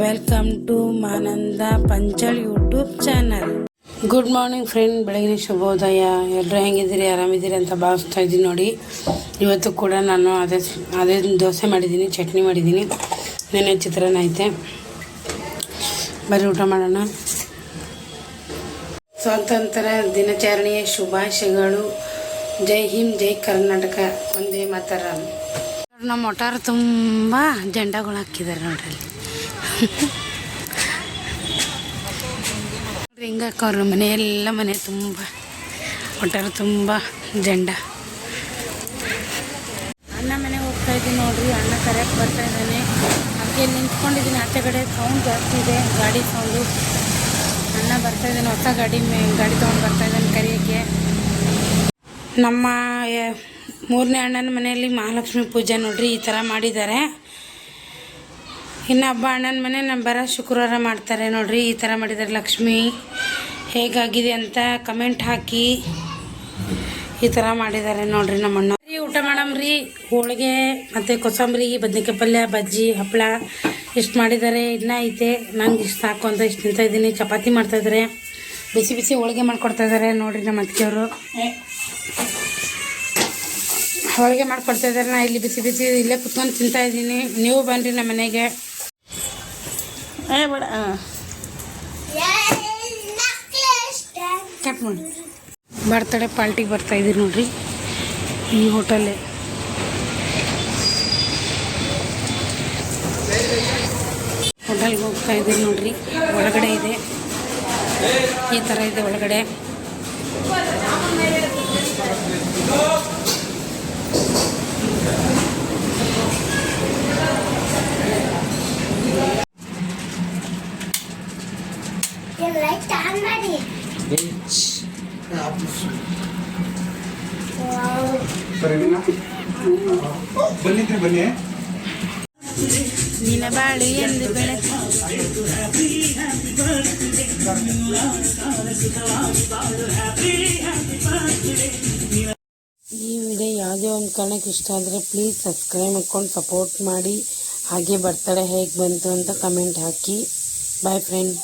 Welcome to Mananda Panchal YouTube channel good morning friend ಬೆಳಗಿನ ಶುಭೋದಯ. ಎಲ್ಲರೂ ಹೆಂಗಿದ್ದೀರಿ? ಆರಾಮಿದ್ದೀರಿ ಅಂತ ಭಾವಿಸ್ತಾ ಇದ್ದೀನಿ ನೋಡಿ. ಇವತ್ತು ಕೂಡ ನಾನು ಅದೇ ಅದೇ ದೋಸೆ ಮಾಡಿದ್ದೀನಿ, ಚಟ್ನಿ ಮಾಡಿದ್ದೀನಿ. ನೆನೆ ಚಿತ್ರಾನ್ನ ಐತೆ. ಬರೀ ಊಟ ಮಾಡೋಣ. ಸ್ವಾತಂತ್ರ್ಯ ದಿನಾಚರಣೆಯ ಶುಭಾಶಯಗಳು. ಜೈ ಹಿಂ ಜೈ ಕರ್ನಾಟಕ. ಒಂದೇ ಮಾತಾರ. ನಮ್ಮ ಒಟ್ಟಾರೆ ತುಂಬ ಜಂಡಗಳು ಹಾಕಿದ್ದಾರೆ ನೋಡ್ರಿ ಅಲ್ಲಿ ಮನೆಯೆಲ್ಲ ಹಿಂಗೆ ಮನೆ ತುಂಬ, ಒಟ್ಟಾರೆ ತುಂಬ ಜಂಡ. ಅಣ್ಣ ಮನೆ ಹೋಗ್ತಾ ಇದ್ದೀನಿ ನೋಡ್ರಿ, ಅಣ್ಣ ಕರೆಕ್ಟ್ ಬರ್ತಾ ಇದ್ದಾನೆ. ಅದಕ್ಕೆ ನಿಂತ್ಕೊಂಡಿದ್ದೀನಿ, ಆಚೆ ಕಡೆ ಸೌಂಡ್ ಜಾಸ್ತಿ ಇದೆ, ಗಾಡಿ ಸೌಂಡು ಅಣ್ಣ ಬರ್ತಾ ಇದ್ದಾನೆ, ಹೊಸ ಗಾಡಿ ಮೇ, ಗಾಡಿ ತೊಗೊಂಡು ಬರ್ತಾ ಇದ್ದಾನೆ ಕರೆಯೋಕ್ಕೆ. ನಮ್ಮ ಮೂರನೇ ಅಣ್ಣನ ಮನೆಯಲ್ಲಿ ಮಹಾಲಕ್ಷ್ಮಿ ಪೂಜೆ ನೋಡ್ರಿ, ಈ ಥರ ಮಾಡಿದ್ದಾರೆ. ಇನ್ನು ಹಬ್ಬ ಅಣ್ಣನ ಮನೆ ನಮ್ಮ ಬರೋ ಶುಕ್ರವಾರ ಮಾಡ್ತಾರೆ ನೋಡ್ರಿ, ಈ ಥರ ಮಾಡಿದ್ದಾರೆ ಲಕ್ಷ್ಮಿ. ಹೇಗಾಗಿದೆ ಅಂತ ಕಮೆಂಟ್ ಹಾಕಿ. ಈ ಥರ ಮಾಡಿದ್ದಾರೆ ನೋಡ್ರಿ ನಮ್ಮ ಅಣ್ಣ ಊಟ ಮಾಡಮ್ರಿ. ಹೋಳಿಗೆ ಮತ್ತು ಕೊಸಂಬರಿ ಬದನೇಕಾಯಿ ಪಲ್ಯ, ಬಜ್ಜಿ, ಹಪ್ಪಳ ಇಷ್ಟು ಮಾಡಿದ್ದಾರೆ ಇನ್ನೂ ಐತೆ. ನಂಗೆ ಇಷ್ಟು ಸಾಕು ಅಂತ ಇಷ್ಟು ತಿಂತಾ ಇದ್ದೀನಿ. ಚಪಾತಿ ಮಾಡ್ತಾಯಿದ್ದಾರೆ ಬಿಸಿ ಬಿಸಿ ಹೋಳಿಗೆ ಮಾಡ್ಕೊಡ್ತಾ ಇದ್ದಾರೆ ನೋಡ್ರಿ ನಮ್ಮ ಅತ್ತಿಗೆಯವರು ಹೋಳಿಗೆ ಮಾಡಿಕೊಡ್ತಾ ಇದ್ದಾರೆ ನಾ ಇಲ್ಲಿ ಬಿಸಿ ಬಿಸಿ ಇಲ್ಲೇ ಕುತ್ಕೊಂಡು ತಿಂತಾ ಇದ್ದೀನಿ. ನೀವು ಬನ್ನಿರಿ ನಮ್ಮ ಮನೆಗೆ. ಏ, ಬೇಡ ಕಟ್ ಮಾಡಿ ಬರ್ತಡೇ ಪಾರ್ಟಿಗೆ ಬರ್ತಾ ಇದ್ದೀರಿ ನೋಡ್ರಿ, ಈ ಹೋಟೆಲ್ಲೇ. ಹೋಟೆಲ್ಗೆ ಹೋಗ್ತಾ ಇದ್ದೀರಿ ನೋಡ್ರಿ, ಒಳಗಡೆ ಇದೆ. ಈ ಥರ ಇದೆ ಒಳಗಡೆ. ಲೈಟ್ ಆನ್ ಮಾಡಿ. ಬನ್ನಿದ್ರೆ ಬನ್ನಿ ನಿನ್ನ ಬಾಳು ಎಂದು ಬೆಳೆ. ಈ ವಿಡಿಯೋ ಯಾವುದೇ ಒಂದು ಕಾರಣಕ್ಕೆ ಇಷ್ಟ ಆದರೆ ಪ್ಲೀಸ್ ಸಬ್ಸ್ಕ್ರೈಬ್ ಮಾಡ್ಕೊಂಡು ಸಪೋರ್ಟ್ ಮಾಡಿ. ಹಾಗೆ ಬರ್ತಡೇ ಹೇಗೆ ಬಂತು ಅಂತ ಕಮೆಂಟ್ ಹಾಕಿ. Boy friend